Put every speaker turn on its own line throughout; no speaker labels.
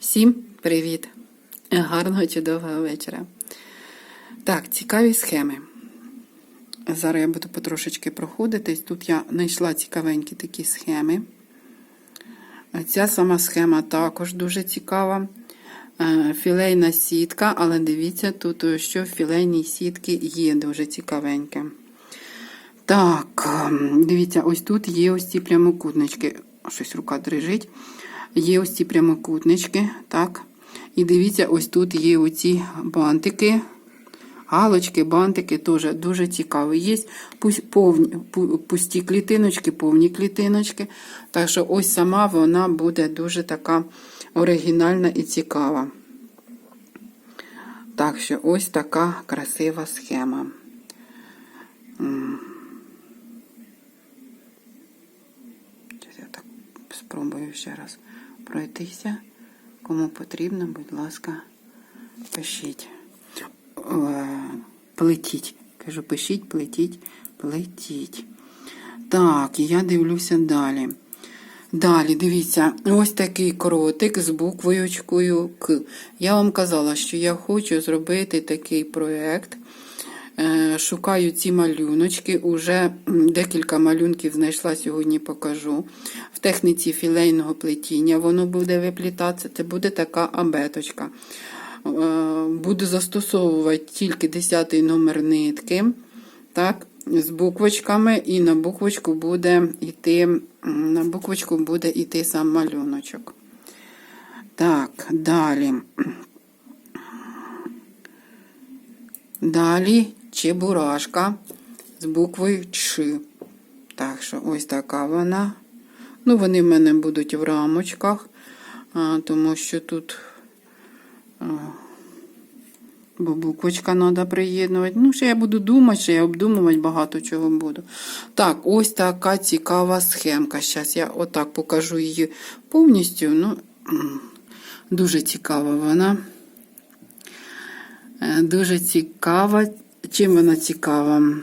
Всім привіт! Гарного чудового вечора. Так, цікаві схеми. Зараз я буду потрошечки проходитись. Тут я знайшла цікавенькі такі схеми. Ця сама схема також дуже цікава. Е, Філейна сітка, але дивіться, тут що в філейній сітки є дуже цікавеньке. Так, ем, дивіться, ось тут є ось ці прямокутнички. Щось рука дрижить. Є ось ці прямокутнички, так. І дивіться, ось тут є оці бантики. Галочки, бантики теж дуже цікаві. Є повні, пусті клітиночки, повні клітиночки. Так що ось сама вона буде дуже така оригінальна і цікава. Так що ось така красива схема. Зараз я так спробую ще раз пройтися. Кому потрібно, будь ласка, пишіть. Е, Плетіть. Кажу, пишіть, плетіть, плетіть. Так, і я дивлюся далі. Далі, дивіться, ось такий кротик з буквою К. Я вам казала, що я хочу зробити такий проєкт. Е, Шукаю ці малюночки. Уже декілька малюнків знайшла сьогодні, покажу. В техніці філейного плетіння воно буде виплітатися. Це буде така абеточка. Е, Буду застосовувати тільки 10 номер нитки. Так, з буквочками, і на буквочку буде йти, на буквочку буде йти сам малюночок. Так, далі. Далі чебурашка з буквою Ч. Так що ось така вона. Ну, вони в мене будуть в рамочках, тому що тут бо буквочка треба приєднувати. Ну, ще я буду думати, ще я обдумувати багато чого буду. Так, ось така цікава схемка. Зараз я отак покажу її повністю. Ну, дуже цікава вона. Е, Дуже цікава. Чим вона цікава?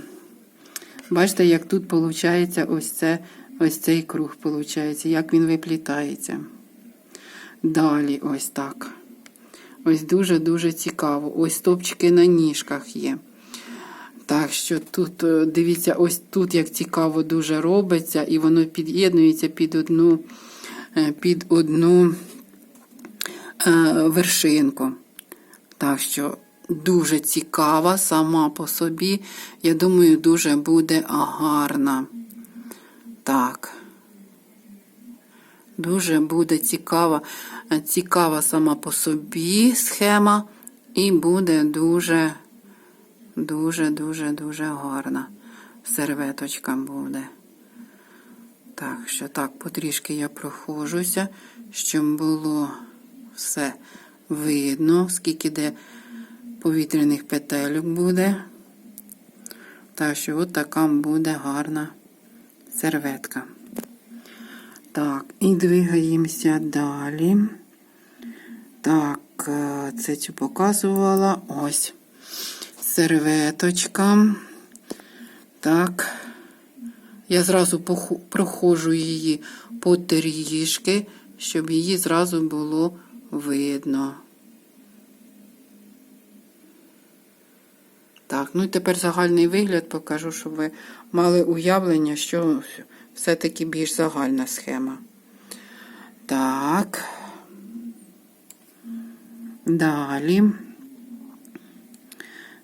Бачите, як тут виходить ось, це, ось цей круг, виходить, як він виплітається. Далі ось так. Ось дуже-дуже цікаво. Ось стопчики на ніжках є. Так що тут, е, дивіться, ось тут як цікаво дуже робиться, і воно під'єднується під одну, е, під одну е, вершинку. Так що дуже цікава сама по собі. Я думаю, дуже буде гарна. Так. Дуже буде цікава, цікава сама по собі схема, і буде дуже, дуже, дуже, гарна. Серветочка буде. Так, що так, потрішки я проходжуся, щоб було все видно, скільки де повітряних петелюк буде. Так що от така буде гарна серветка. Так, і двигаємося далі. Так, е, це цю показувала. Ось серветочка. Так. Я зразу проходжу її по трішки, щоб її зразу було видно. Так, ну і тепер загальний вигляд покажу, щоб ви мали уявлення, що все-таки більш загальна схема. Так. Далі.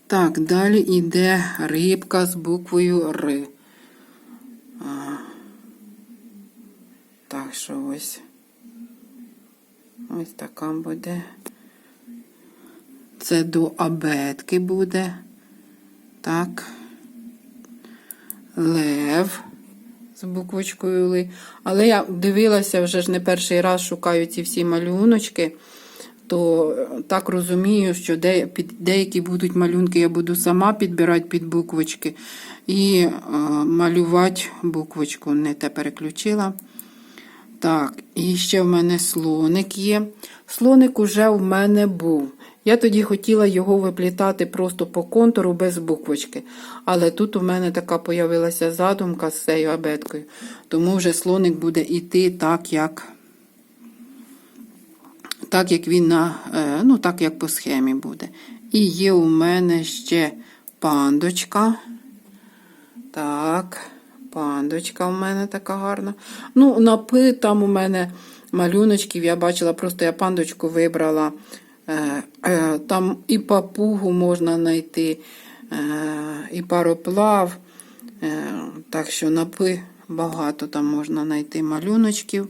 Так, далі йде рибка з буквою Р. Так, що ось. Ось така буде. Це до абетки буде. Так. Лев з буквочкою Ли. Але я дивилася вже ж не перший раз шукаю ці всі малюночки, то так розумію, що де, під, деякі будуть малюнки, я буду сама підбирати під буквочки і е, малювати буквочку. Не те переключила. Так, і ще в мене слоник є. Слоник уже в мене був. Я тоді хотіла його виплітати просто по контуру без буквочки. Але тут у мене така появилася задумка з цією абеткою. Тому вже слоник буде йти так, як так як він на, е, ну, так як по схемі буде. І є у мене ще пандочка. Так, пандочка у мене така гарна. Ну, напи там у мене малюночків, я бачила, просто я пандочку вибрала. Е, е, Там і папугу можна знайти, е, і пароплав. Так що напи багато там можна знайти малюночків.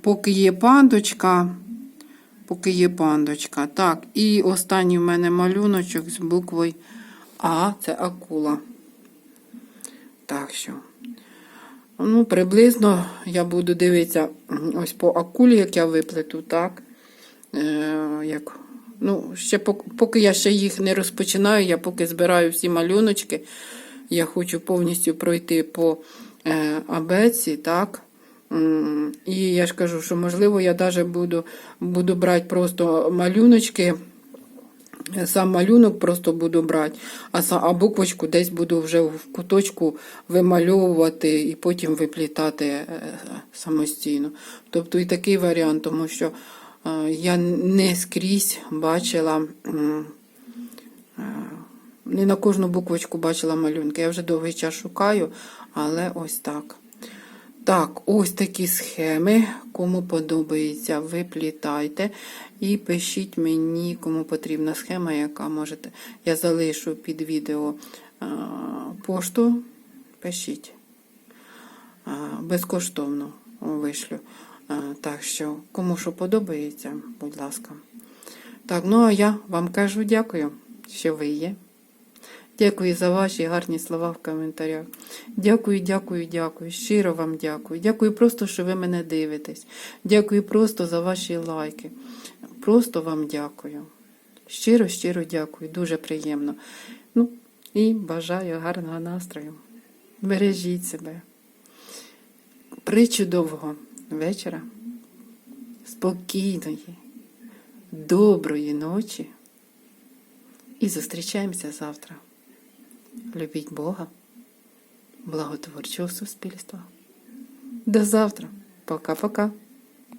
Поки є пандочка, поки є пандочка. Так, і останній в мене малюночок з буквою А, це акула. Так що. Ну, приблизно я буду дивитися ось по акулі, як я виплету, так. Е, як, ну, ще пок- поки я ще їх не розпочинаю, я поки збираю всі малюночки. Я хочу повністю пройти по е, абеці, так. І я ж кажу, що можливо я навіть буду, буду брати просто малюночки. Сам малюнок просто буду брати, а, а буквочку десь буду вже в куточку вимальовувати і потім виплітати е, самостійно. Тобто і такий варіант, тому що я не скрізь бачила, е, не на кожну буквочку бачила малюнки. Я вже довгий час шукаю, але ось так. Так, ось такі схеми. Кому подобається, виплітайте. І пишіть мені, кому потрібна схема, яка можете. Я залишу під відео пошту. Пишіть. Безкоштовно вишлю. А, так що, кому що подобається, будь ласка. Так, ну а я вам кажу дякую, що ви є. Дякую за ваші гарні слова в коментарях. Дякую, дякую, дякую. Щиро вам дякую. Дякую просто, що ви мене дивитесь. Дякую просто за ваші лайки. Просто вам дякую. Щиро, щиро дякую. Дуже приємно. Ну, і бажаю гарного настрою. Бережіть себе. Причудового вечора. Спокійної, доброї ночі. І зустрічаємося завтра. Любіть Бога, благотворчого суспільства. До завтра. Пока-пока.